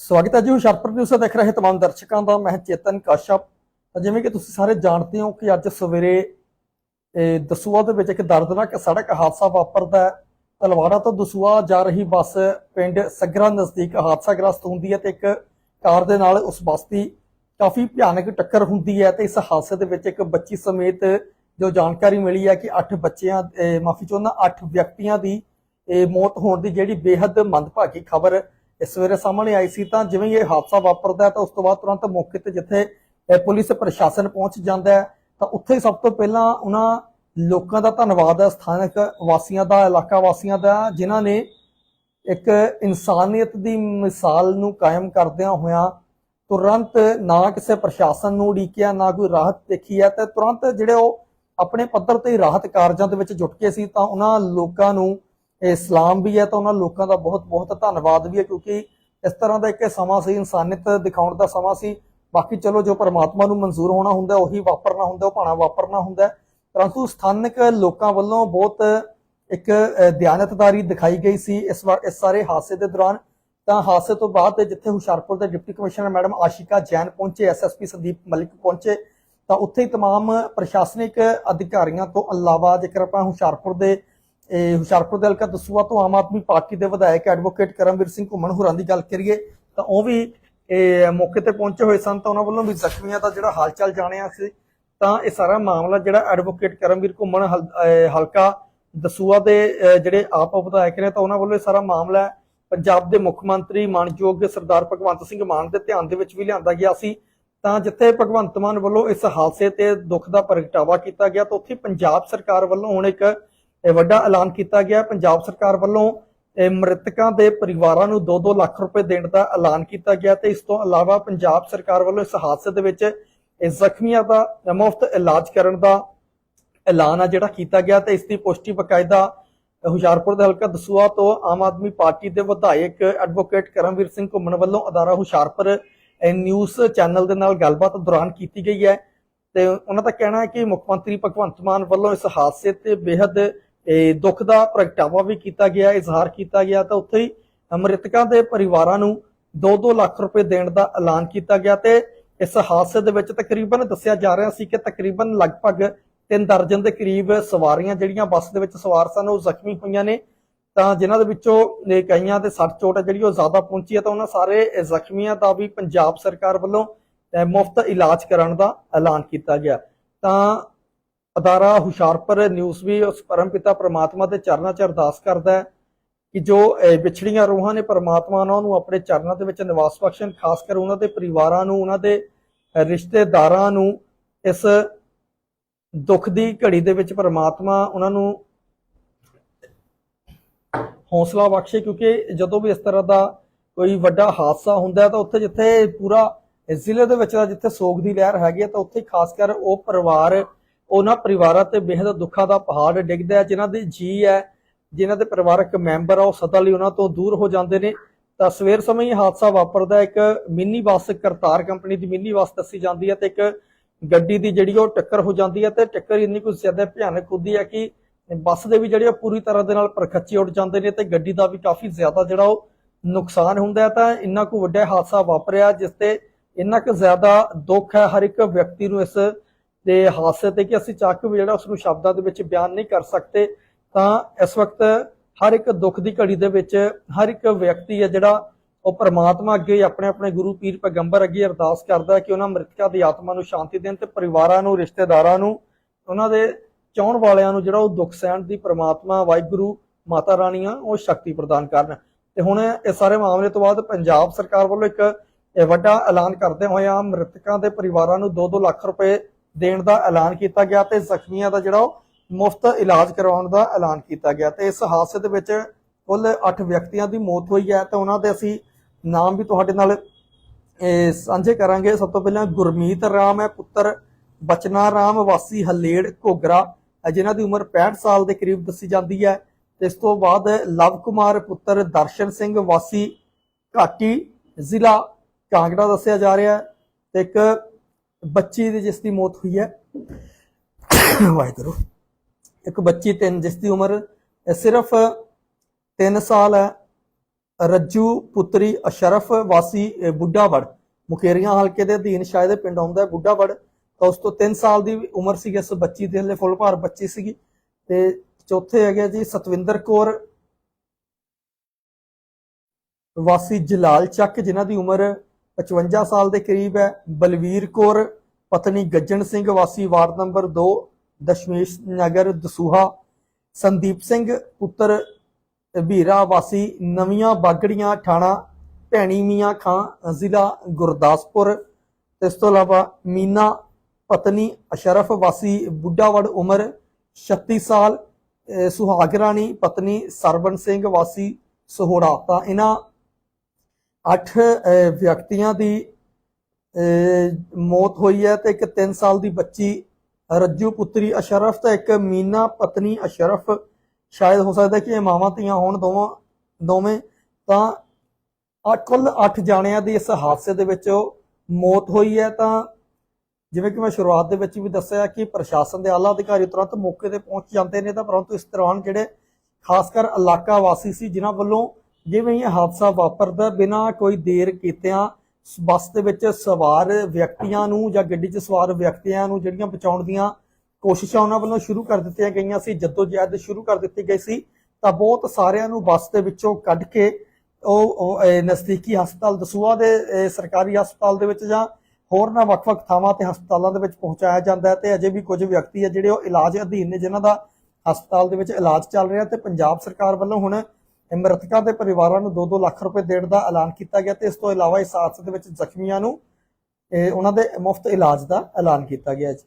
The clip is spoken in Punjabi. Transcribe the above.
ਸਵਾਗਤ ਹੈ ਜੀ ਹੁਸ਼ਿਆਰਪੁਰ ਨਿਊਜ਼ ਦੇਖ ਰਹੇ ਤਮਾਮ ਦਰਸ਼ਕਾਂ ਦਾ, ਮੈਂ ਚੇਤਨ ਕਾਸ਼ਪ। ਤਾਂ ਜਿਵੇਂ ਕਿ ਤੁਸੀਂ ਸਾਰੇ ਜਾਣਦੇ ਹੋ ਕਿ ਅੱਜ ਸਵੇਰੇ ਦਸੂਆ ਦੇ ਵਿੱਚ ਇੱਕ ਦਰਦਨਾਕ ਸੜਕ ਹਾਦਸਾ ਵਾਪਰਦਾ ਹੈ। ਤਲਵਾੜਾ ਤੋਂ ਦਸੂਆ ਜਾ ਰਹੀ ਬੱਸ ਪਿੰਡ ਸਗਰਾ ਨਜ਼ਦੀਕ ਹਾਦਸਾਗ੍ਰਸਤ ਹੁੰਦੀ ਹੈ ਤੇ ਇੱਕ ਕਾਰ ਦੇ ਨਾਲ ਉਸ ਬੱਸ ਦੀ ਕਾਫੀ ਭਿਆਨਕ ਟੱਕਰ ਹੁੰਦੀ ਹੈ ਤੇ ਇਸ ਹਾਦਸੇ ਦੇ ਵਿੱਚ ਇੱਕ ਬੱਚੀ ਸਮੇਤ ਜੋ ਜਾਣਕਾਰੀ ਮਿਲੀ ਹੈ ਕਿ 8 ਬੱਚਿਆਂ ਮਾਫੀ ਚਾਹੁੰਦਾ 8 ਵਿਅਕਤੀਆਂ ਦੀ, ਇਹ ਮੌਤ ਹੋਣ ਦੀ ਜਿਹੜੀ ਬੇहद ਮੰਦਭਾਗੀ ਖਬਰ ਇਹ ਸਵੇਰੇ ਸਾਹਮਣੇ ਆਈ ਸੀ ਤਾਂ ਜਿਵੇਂ ਇਹ ਹਾਦਸਾ ਵਾਪਰਦਾ ਤਾਂ ਉਸ ਤੋਂ ਬਾਅਦ ਤੁਰੰਤ ਮੌਕੇ ਤੇ ਜਿੱਥੇ ਪੁਲਿਸ ਪ੍ਰਸ਼ਾਸਨ ਪਹੁੰਚ ਜਾਂਦਾ ਹੈ, ਤਾਂ ਉੱਥੇ ਹੀ ਸਭ ਤੋਂ ਪਹਿਲਾਂ ਉਹਨਾਂ ਲੋਕਾਂ ਦਾ ਧੰਨਵਾਦ ਹੈ, ਸਥਾਨਕ ਵਾਸੀਆਂ ਦਾ, ਇਲਾਕਾ ਵਾਸੀਆਂ ਦਾ, ਜਿਨ੍ਹਾਂ ਨੇ ਇੱਕ ਇਨਸਾਨੀਅਤ ਦੀ ਮਿਸਾਲ ਨੂੰ ਕਾਇਮ ਕਰਦਿਆਂ ਹੋਇਆਂ ਤੁਰੰਤ ਨਾ ਕਿਸੇ ਪ੍ਰਸ਼ਾਸਨ ਨੂੰ ਉਡੀਕਿਆ, ਨਾ ਕੋਈ ਰਾਹਤ ਦੇਖੀ ਹੈ ਤੇ ਤੁਰੰਤ ਜਿਹੜੇ ਉਹ ਆਪਣੇ ਪੱਧਰ ਤੇ ਰਾਹਤ ਕਾਰਜਾਂ ਦੇ ਵਿੱਚ ਜੁਟ ਕੇ ਸੀ ਤਾਂ ਉਹਨਾਂ ਲੋਕਾਂ ਨੂੰ ਇਸਲਾਮ ਵੀ ਹੈ ਤਾਂ ਉਹਨਾਂ ਲੋਕਾਂ ਦਾ ਬਹੁਤ ਬਹੁਤ ਧੰਨਵਾਦ ਵੀ ਹੈ ਕਿਉਂਕਿ ਇਸ ਤਰ੍ਹਾਂ ਦਾ ਇੱਕ ਸਮਾਂ ਸੀ ਇਨਸਾਨੀਅਤ ਦਿਖਾਉਣ ਦਾ ਸਮਾਂ ਸੀ ਬਾਕੀ ਚਲੋ ਜੋ ਪਰਮਾਤਮਾ ਨੂੰ ਮਨਜ਼ੂਰ ਹੋਣਾ ਹੁੰਦਾ ਉਹੀ ਵਾਪਰਨਾ ਹੁੰਦਾ ਉਹ ਭਾਣਾ ਵਾਪਰਨਾ ਹੁੰਦਾ ਪਰੰਤੂ ਸਥਾਨਕ ਲੋਕਾਂ ਵੱਲੋਂ ਬਹੁਤ ਇੱਕ ਅ, ਦਿਆਨਤਦਾਰੀ ਦਿਖਾਈ ਗਈ ਸੀ ਇਸ ਵਾਰ ਇਸ ਸਾਰੇ ਹਾਦਸੇ ਦੇ ਦੌਰਾਨ ਤਾਂ ਹਾਦਸੇ ਤੋਂ ਬਾਅਦ ਤੇ ਜਿੱਥੇ ਹੁਸ਼ਿਆਰਪੁਰ ਦੇ deputy commissioner madam Ashika Jain ਪਹੁੰਚੇ ਐਸਐਸਪੀ ਸੰਦੀਪ ਮਲਿਕ ਪਹੁੰਚੇ ਤਾਂ ਉੱਥੇ ਹੀ तमाम ਪ੍ਰਸ਼ਾਸਨਿਕ ਅਧਿਕਾਰੀਆਂ ਤੋਂ ਇਲਾਵਾ ਜੇਕਰ ਆਪਾਂ ਹੁਸ਼ਿਆਰਪੁਰ ਦੇ ਇਹ ਹੁਸ਼ਿਆਰਪੁਰ ਦੇ ਹਲਕਾ ਦਸੂਆ ਤੋਂ ਆਮ ਆਦਮੀ ਪਾਰਟੀ ਦੇ ਵਿਧਾਇਕ ਐਡਵੋਕੇਟ ਕਰਮਵੀਰ ਸਿੰਘ ਘੁੰਮਣ ਹੋਰਾਂ ਦੀ ਗੱਲ ਕਰੀਏ, ਤਾਂ ਉਹ ਵੀ ਮੌਕੇ ਤੇ ਪਹੁੰਚੇ ਹੋਏ ਸਨ, ਤਾਂ ਉਹਨਾਂ ਵੱਲੋਂ ਵੀ ਜ਼ਖਮੀਆਂ ਦਾ ਜਿਹੜਾ ਹਾਲਚਾਲ ਜਾਣਿਆ ਸੀ। ਤਾਂ ਇਹ ਸਾਰਾ ਮਾਮਲਾ ਜਿਹੜਾ ਐਡਵੋਕੇਟ ਕਰਮਵੀਰ ਘੁੰਮਣ ਹਲਕਾ ਦਸੂਆ ਦੇ ਜਿਹੜੇ ਆਪ ਵਿਧਾਇਕ ਨੇ, ਤਾਂ ਉਹਨਾਂ ਵੱਲੋਂ ਇਹ ਸਾਰਾ ਮਾਮਲਾ ਪੰਜਾਬ ਦੇ ਮੁੱਖ ਮੰਤਰੀ ਮਾਨਯੋਗ ਸਰਦਾਰ ਭਗਵੰਤ ਸਿੰਘ ਮਾਨ ਦੇ ਧਿਆਨ ਦੇ ਵਿੱਚ ਵੀ ਲਿਆਂਦਾ ਗਿਆ ਸੀ। ਤਾਂ ਜਿੱਥੇ ਭਗਵੰਤ ਮਾਨ ਵੱਲੋਂ ਇਸ ਹਾਦਸੇ ਤੇ ਦੁੱਖ ਦਾ ਪ੍ਰਗਟਾਵਾ ਕੀਤਾ ਗਿਆ, ਤਾਂ ਉੱਥੇ ਪੰਜਾਬ ਸਰਕਾਰ ਵੱਲੋਂ ਹੁਣ ਇੱਕ ਵੱਡਾ ਐਲਾਨ ਕੀਤਾ ਗਿਆ। ਪੰਜਾਬ ਸਰਕਾਰ ਵੱਲੋਂ ਮ੍ਰਿਤਕਾਂ ਦੇ ਪਰਿਵਾਰਾਂ ਨੂੰ 2-2 ਲੱਖ ਰੁਪਏ ਦੇਣ ਦਾ ਐਲਾਨ ਕੀਤਾ ਗਿਆ ਤੇ ਇਸ ਤੋਂ ਇਲਾਵਾ ਪੰਜਾਬ ਸਰਕਾਰ ਵੱਲੋਂ ਇਸ ਹਾਦਸੇ ਦੇ ਵਿੱਚ ਜ਼ਖਮੀਆਂ ਦਾ ਮੁਫਤ ਇਲਾਜ ਕਰਨ ਦਾ ਐਲਾਨ ਆ ਜਿਹੜਾ ਕੀਤਾ ਗਿਆ ਤੇ ਇਸ ਦੀ ਪੁਸ਼ਟੀ ਬਕਾਇਦਾ ਹੁਸ਼ਿਆਰਪੁਰ ਦੇ ਹਲਕਾ ਦਸੂਆ ਤੋਂ ਆਮ ਆਦਮੀ ਪਾਰਟੀ ਦੇ ਵਿਧਾਇਕ ਐਡਵੋਕੇਟ ਕਰਮਵੀਰ ਸਿੰਘ ਘੁੰਮਣ ਵੱਲੋਂ ਅਦਾਰਾ ਹੁਸ਼ਿਆਰਪੁਰ ਨਿਊਜ਼ ਚੈਨਲ ਦੇ ਨਾਲ ਗੱਲਬਾਤ ਦੌਰਾਨ ਕੀਤੀ ਗਈ ਹੈ ਤੇ ਉਹਨਾਂ ਦਾ ਕਹਿਣਾ ਹੈ ਕਿ ਮੁੱਖ ਮੰਤਰੀ ਭਗਵੰਤ ਮਾਨ ਵੱਲੋਂ ਇਸ ਹਾਦਸੇ ਤੇ ਬੇहद ਇਹ ਦੁੱਖ ਦਾ ਪ੍ਰਗਟਾਵਾ ਵੀ ਕੀਤਾ ਗਿਆ, ਇਜ਼ਹਾਰ ਕੀਤਾ ਗਿਆ, ਤਾਂ ਉੱਥੇ ਹੀ ਮ੍ਰਿਤਕਾਂ ਦੇ ਪਰਿਵਾਰਾਂ ਨੂੰ 2-2 ਲੱਖ ਰੁਪਏ ਦੇਣ ਦਾ ਐਲਾਨ ਕੀਤਾ ਗਿਆ ਤੇ ਇਸ ਹਾਦਸੇ ਦੇ ਵਿੱਚ ਤਕਰੀਬਨ ਦੱਸਿਆ ਜਾ ਰਿਹਾ ਸੀ ਕਿ ਤਕਰੀਬਨ ਲਗਭਗ ਤਿੰਨ ਦਰਜਨ ਦੇ ਕਰੀਬ ਸਵਾਰੀਆਂ ਜਿਹੜੀਆਂ ਬੱਸ ਦੇ ਵਿੱਚ ਸਵਾਰ ਸਨ, ਉਹ ਜ਼ਖਮੀ ਹੋਈਆਂ ਨੇ। ਤਾਂ ਜਿਨ੍ਹਾਂ ਦੇ ਵਿੱਚੋਂ ਕਈਆਂ ਦੇ ਸੱਟ ਚੋਟ ਹੈ, ਜਿਹੜੀ ਉਹ ਜ਼ਿਆਦਾ ਪਹੁੰਚੀ ਹੈ, ਤਾਂ ਉਹਨਾਂ ਸਾਰੇ ਜ਼ਖਮੀਆਂ ਦਾ ਵੀ ਪੰਜਾਬ ਸਰਕਾਰ ਵੱਲੋਂ ਮੁਫਤ ਇਲਾਜ ਕਰਨ ਦਾ ਐਲਾਨ ਕੀਤਾ ਗਿਆ। ਤਾਂ ਅਦਾਰਾ ਹੁਸ਼ਿਆਰਪੁਰ ਨਿਊਜ਼ ਵੀ ਉਸ ਪਰਮ ਪਿਤਾ ਪ੍ਰਮਾਤਮਾ ਦੇ ਚਰਨਾਂ 'ਚ ਅਰਦਾਸ ਕਰਦਾ ਹੈ ਕਿ ਜੋ ਵਿਛੜੀਆਂ ਰੂਹਾਂ ਨੇ ਪ੍ਰਮਾਤਮਾ ਉਹਨਾਂ ਨੂੰ ਆਪਣੇ ਚਰਨਾਂ ਦੇ ਵਿੱਚ ਨਿਵਾਸ ਬਖਸ਼ਣ, ਖਾਸ ਕਰ ਉਹਨਾਂ ਦੇ ਪਰਿਵਾਰਾਂ ਨੂੰ, ਉਹਨਾਂ ਦੇ ਰਿਸ਼ਤੇਦਾਰਾਂ ਨੂੰ ਇਸ ਦੁੱਖ ਦੀ ਘੜੀ ਦੇ ਵਿੱਚ ਪ੍ਰਮਾਤਮਾ ਉਹਨਾਂ ਨੂੰ ਹੌਸਲਾ ਬਖਸ਼ੇ ਕਿਉਂਕਿ ਜਦੋਂ ਵੀ ਇਸ ਤਰ੍ਹਾਂ ਦਾ ਕੋਈ ਵੱਡਾ ਹਾਦਸਾ ਹੁੰਦਾ ਹੈ ਤਾਂ ਉੱਥੇ ਜਿੱਥੇ ਪੂਰਾ ਜ਼ਿਲ੍ਹੇ ਦੇ ਵਿੱਚ ਤਾਂ ਜਿੱਥੇ ਸੋਗ ਦੀ ਲਹਿਰ ਹੈਗੀ ਹੈ ਤਾਂ ਉੱਥੇ ਖਾਸ ਕਰ ਉਹ ਪਰਿਵਾਰ ਉਹਨਾਂ ਪਰਿਵਾਰਾਂ ਤੇ ਬੇਹਦ ਦੁੱਖਾਂ ਦਾ ਪਹਾੜ ਡਿੱਗਦਾ ਹੈ, ਜਿਨ੍ਹਾਂ ਦੇ ਜੀ ਹੈ, ਜਿਨ੍ਹਾਂ ਦੇ ਪਰਿਵਾਰਕ ਮੈਂਬਰ ਆ, ਉਹ ਸਦਾ ਲਈ ਉਹਨਾਂ ਤੋਂ ਦੂਰ ਹੋ ਜਾਂਦੇ ਨੇ। ਤਾਂ ਸਵੇਰ ਸਮੇਂ ਹੀ ਹਾਦਸਾ ਵਾਪਰਦਾ ਇੱਕ ਮਿੰਨੀ ਬੱਸ ਕਰਤਾਰ ਕੰਪਨੀ ਦੀ ਮਿੰਨੀ ਬੱਸ ਦੱਸੀ ਜਾਂਦੀ ਹੈ ਤੇ ਇੱਕ ਗੱਡੀ ਦੀ ਜਿਹੜੀ ਉਹ ਟੱਕਰ ਹੋ ਜਾਂਦੀ ਹੈ ਤੇ ਟੱਕਰ ਇੰਨੀ ਕੁ ਜ਼ਿਆਦਾ ਭਿਆਨਕ ਹੁੰਦੀ ਹੈ ਕਿ ਬੱਸ ਦੇ ਵੀ ਜਿਹੜੇ ਉਹ ਪੂਰੀ ਤਰ੍ਹਾਂ ਦੇ ਨਾਲ ਪਰਖੱਚੇ ਉੱਡ ਜਾਂਦੇ ਨੇ ਤੇ ਗੱਡੀ ਦਾ ਵੀ ਕਾਫੀ ਜ਼ਿਆਦਾ ਜਿਹੜਾ ਉਹ ਨੁਕਸਾਨ ਹੁੰਦਾ ਹੈ। ਤਾਂ ਇੰਨਾ ਕੁ ਵੱਡਾ ਹਾਦਸਾ ਵਾਪਰਿਆ, ਜਿਸ ਤੇ ਇੰਨਾ ਕੁ ਜ਼ਿਆਦਾ ਦੁੱਖ ਹੈ, ਹਰ ਇੱਕ ਵਿਅਕਤੀ ਨੂੰ ਇਸ ਦੇ ਹਾਦਸੇ ਤੇ ਕਿ ਅਸੀਂ ਚੱਕ ਵੀ ਜਿਹੜਾ ਉਸ ਨੂੰ ਸ਼ਬਦਾਂ ਦੇ ਵਿੱਚ ਬਿਆਨ ਨਹੀਂ ਕਰ ਸਕਦੇ, ਤਾਂ ਇਸ ਵਕਤ ਹਰ ਇੱਕ ਦੁੱਖ ਦੀ ਘੜੀ ਦੇ ਵਿੱਚ ਹਰ ਇੱਕ ਵਿਅਕਤੀ ਹੈ ਜਿਹੜਾ ਉਹ ਪਰਮਾਤਮਾ ਅੱਗੇ ਆਪਣੇ ਆਪਣੇ ਗੁਰੂ ਪੀਰ ਪੈਗੰਬਰ ਅੱਗੇ ਅਰਦਾਸ ਕਰਦਾ ਕਿ ਉਹਨਾਂ ਮ੍ਰਿਤਕਾਂ ਦੀ ਆਤਮਾ ਨੂੰ ਸ਼ਾਂਤੀ ਦੇਣ ਤੇ ਪਰਿਵਾਰਾਂ ਨੂੰ, ਰਿਸ਼ਤੇਦਾਰਾਂ ਨੂੰ, ਉਹਨਾਂ ਦੇ ਚਾਹਣ ਵਾਲਿਆਂ ਨੂੰ ਜਿਹੜਾ ਉਹ ਦੁੱਖ ਸਹਿਣ ਦੀ ਪਰਮਾਤਮਾ, ਵਾਹਿਗੁਰੂ, ਮਾਤਾ ਰਾਣੀਆਂ ਉਹ ਸ਼ਕਤੀ ਪ੍ਰਦਾਨ ਕਰਨ। ਤੇ ਹੁਣ ਇਹ ਸਾਰੇ ਮਾਮਲੇ ਤੋਂ ਬਾਅਦ ਪੰਜਾਬ ਸਰਕਾਰ ਵੱਲੋਂ ਇੱਕ ਵੱਡਾ ਐਲਾਨ ਕਰਦੇ ਹੋਇਆ ਮ੍ਰਿਤਕਾਂ ਦੇ ਪਰਿਵਾਰਾਂ ਨੂੰ 2-2 ਲੱਖ ਰੁਪਏ ਦੇਣ ਦਾ ਐਲਾਨ ਕੀਤਾ ਗਿਆ ਤੇ ਜ਼ਖਮੀਆਂ ਦਾ ਜਿਹੜਾ ਉਹ ਮੁਫਤ ਇਲਾਜ ਕਰਵਾਉਣ ਦਾ ਐਲਾਨ ਕੀਤਾ ਗਿਆ ਤੇ ਇਸ ਹਾਦਸੇ ਦੇ ਵਿੱਚ ਕੁੱਲ 8 ਵਿਅਕਤੀਆਂ ਦੀ ਮੌਤ ਹੋਈ ਹੈ ਤੇ ਉਹਨਾਂ ਦੇ ਅਸੀਂ ਨਾਮ ਵੀ ਤੁਹਾਡੇ ਨਾਲ ਸਾਂਝੇ ਕਰਾਂਗੇ। ਸਭ ਤੋਂ ਪਹਿਲਾਂ ਗੁਰਮੀਤ ਰਾਮ ਹੈ, ਪੁੱਤਰ ਬਚਨਾ ਰਾਮ, ਵਾਸੀ ਹਲੇੜ ਘੋਗਰਾ ਅਹ ਜਿਨ੍ਹਾਂ ਦੀ ਉਮਰ 65 ਸਾਲ ਦੇ ਕਰੀਬ ਦੱਸੀ ਜਾਂਦੀ ਹੈ। ਤੇ ਇਸ ਤੋਂ ਬਾਅਦ ਲਵ ਕੁਮਾਰ, ਪੁੱਤਰ ਦਰਸ਼ਨ ਸਿੰਘ, ਵਾਸੀ ਘਾਟੀ ਜ਼ਿਲ੍ਹਾ ਕਾਂਗੜਾ ਦੱਸਿਆ ਜਾ ਰਿਹਾ ਹੈ। ਤੇ ਇੱਕ ਬੱਚੀ ਦੀ ਜਿਸ ਦੀ ਮੌਤ ਹੋਈ ਹੈ ਵਾਹਿਗੁਰੂ। ਇੱਕ ਬੱਚੀ ਤਿੰਨ ਜਿਸ ਦੀ ਉਮਰ ਸਿਰਫ 3 ਸਾਲ ਹੈ। ਰੱਜੂ ਪੁੱਤਰੀ ਅਸ਼ਰਫ ਵਾਸੀ ਅਹ, ਬੁੱਢਾਵੜ ਮੁਕੇਰੀਆਂ ਹਲਕੇ ਦੇ ਅਧੀਨ ਸ਼ਾਇਦ ਇਹ ਪਿੰਡ ਆਉਂਦਾ ਹੈ ਬੁੱਢਾਵੜ। ਤਾਂ ਉਸ ਤੋਂ 3 ਸਾਲ ਦੀ ਉਮਰ ਸੀਗੀ ਇਸ ਬੱਚੀ ਦੇ ਹਲੇ ਫੁੱਲ ਭਾਰ ਬੱਚੀ ਸੀਗੀ। ਤੇ ਚੌਥੇ ਹੈਗੇ ਜੀ ਸਤਵਿੰਦਰ ਕੌਰ ਵਾਸੀ ਜਲਾਲ ਚੱਕ ਜਿਨ੍ਹਾਂ ਦੀ ਉਮਰ 55 ਸਾਲ ਦੇ ਕਰੀਬ ਹੈ। ਬਲਵੀਰ ਕੌਰ, ਪਤਨੀ ਗੱਜਣ ਸਿੰਘ, ਵਾਸੀ ਵਾਰਡ ਨੰਬਰ 2 ਦਸ਼ਮੇਸ਼ ਨਗਰ, ਦਸੂਹਾ। ਸੰਦੀਪ ਸਿੰਘ, ਪੁੱਤਰ ਵੀਰਾ ਵਾਸੀ ਨਵੀਆਂ ਬਾਗੜੀਆਂ ਥਾਣਾ, ਭੈਣੀ ਮੀਆਂ ਖਾਂ, ਜ਼ਿਲ੍ਹਾ ਗੁਰਦਾਸਪੁਰ। ਇਸ ਤੋਂ ਇਲਾਵਾ ਮੀਨਾ, ਪਤਨੀ ਅਸ਼ਰਫ, ਵਾਸੀ ਬੁੱਢਾਵੜ ਉਮਰ 36 ਸਾਲ ਸੁਹਾਗ ਰਾਣੀ, ਪਤਨੀ ਸਰਬਨ ਸਿੰਘ, ਵਾਸੀ ਸਹੋੜਾ। ਤਾਂ ਇਹਨਾਂ ਅੱਠ ਅਹ, ਵਿਅਕਤੀਆਂ ਦੀ ਅਹ, ਮੌਤ ਹੋਈ ਹੈ ਤੇ ਇੱਕ 3 ਸਾਲ ਦੀ ਬੱਚੀ ਰੱਜੂ ਪੁੱਤਰੀ ਅਸ਼ਰਫ ਤੇ ਇੱਕ ਮੀਨਾ ਪਤਨੀ ਅਸ਼ਰਫ। ਸ਼ਾਇਦ ਹੋ ਸਕਦਾ ਕਿ ਇਹ ਮਾਵਾਂ ਧੀਆਂ ਹੋਣ ਦੋਵਾਂ ਦੋਵੇਂ। ਤਾਂ ਆ ਕੁੱਲ 8 ਜਾਣਿਆਂ ਦੀ ਇਸ ਹਾਦਸੇ ਦੇ ਵਿੱਚ ਮੌਤ ਹੋਈ ਹੈ। ਤਾਂ ਜਿਵੇਂ ਕਿ ਮੈਂ ਸ਼ੁਰੂਆਤ ਦੇ ਵਿੱਚ ਵੀ ਦੱਸਿਆ ਕਿ ਪ੍ਰਸ਼ਾਸਨ ਦੇ ਆਲਾ ਅਧਿਕਾਰੀ ਤੁਰੰਤ ਮੌਕੇ ਤੇ ਪਹੁੰਚ ਜਾਂਦੇ ਨੇ। ਤਾਂ ਪਰੰਤੂ ਇਸ ਦੌਰਾਨ ਜਿਹੜੇ ਖਾਸ ਕਰ ਇਲਾਕਾ ਵਾਸੀ ਸੀ ਜਿਨ੍ਹਾਂ ਵੱਲੋਂ ਜਿਵੇਂ ਇਹ ਹਾਦਸਾ ਵਾਪਰਦਾ ਬਿਨਾਂ ਕੋਈ ਦੇਰ ਕੀਤਿਆਂ ਬੱਸ ਦੇ ਵਿੱਚ ਸਵਾਰ ਵਿਅਕਤੀਆਂ ਨੂੰ ਜਾਂ ਗੱਡੀ 'ਚ ਸਵਾਰ ਵਿਅਕਤੀਆਂ ਨੂੰ ਜਿਹੜੀਆਂ ਬਚਾਉਣ ਦੀਆਂ ਕੋਸ਼ਿਸ਼ਾਂ ਉਹਨਾਂ ਵੱਲੋਂ ਸ਼ੁਰੂ ਕਰ ਦਿੱਤੀਆਂ ਗਈਆਂ ਸੀ ਜਦੋਂ ਜਹਿਦ ਸ਼ੁਰੂ ਕਰ ਦਿੱਤੀ ਗਈ ਸੀ, ਤਾਂ ਬਹੁਤ ਸਾਰਿਆਂ ਨੂੰ ਬੱਸ ਦੇ ਵਿੱਚੋਂ ਕੱਢ ਕੇ ਉਹ ਨਜ਼ਦੀਕੀ ਹਸਪਤਾਲ ਦਸੂਹਾ ਦੇ ਸਰਕਾਰੀ ਹਸਪਤਾਲ ਦੇ ਵਿੱਚ ਜਾਂ ਹੋਰਨਾਂ ਵੱਖ-ਵੱਖ ਥਾਵਾਂ ਤੇ ਹਸਪਤਾਲਾਂ ਦੇ ਵਿੱਚ ਪਹੁੰਚਾਇਆ ਜਾਂਦਾ ਹੈ ਤੇ ਅਜੇ ਵੀ ਕੁਝ ਵਿਅਕਤੀ ਹੈ ਜਿਹੜੇ ਉਹ ਇਲਾਜ ਅਧੀਨ ਨੇ, ਜਿਨ੍ਹਾਂ ਦਾ ਹਸਪਤਾਲ ਦੇ ਵਿੱਚ ਇਲਾਜ ਚੱਲ ਰਿਹਾ ਤੇ ਪੰਜਾਬ ਸਰਕਾਰ ਵੱਲੋਂ ਹੁਣ ਇਹ ਮ੍ਰਿਤਕਾਂ ਦੇ ਪਰਿਵਾਰਾਂ ਨੂੰ 2-2 ਲੱਖ ਰੁਪਏ ਦੇਣ ਦਾ ਐਲਾਨ ਕੀਤਾ ਗਿਆ ਤੇ ਇਸ ਤੋਂ ਇਲਾਵਾ ਇਸ ਹਾਦਸੇ ਦੇ ਵਿੱਚ ਜ਼ਖਮੀਆਂ ਨੂੰ, ਇਹ ਉਹਨਾਂ ਦੇ ਮੁਫਤ ਇਲਾਜ ਦਾ ਐਲਾਨ ਕੀਤਾ ਗਿਆ ਜੀ।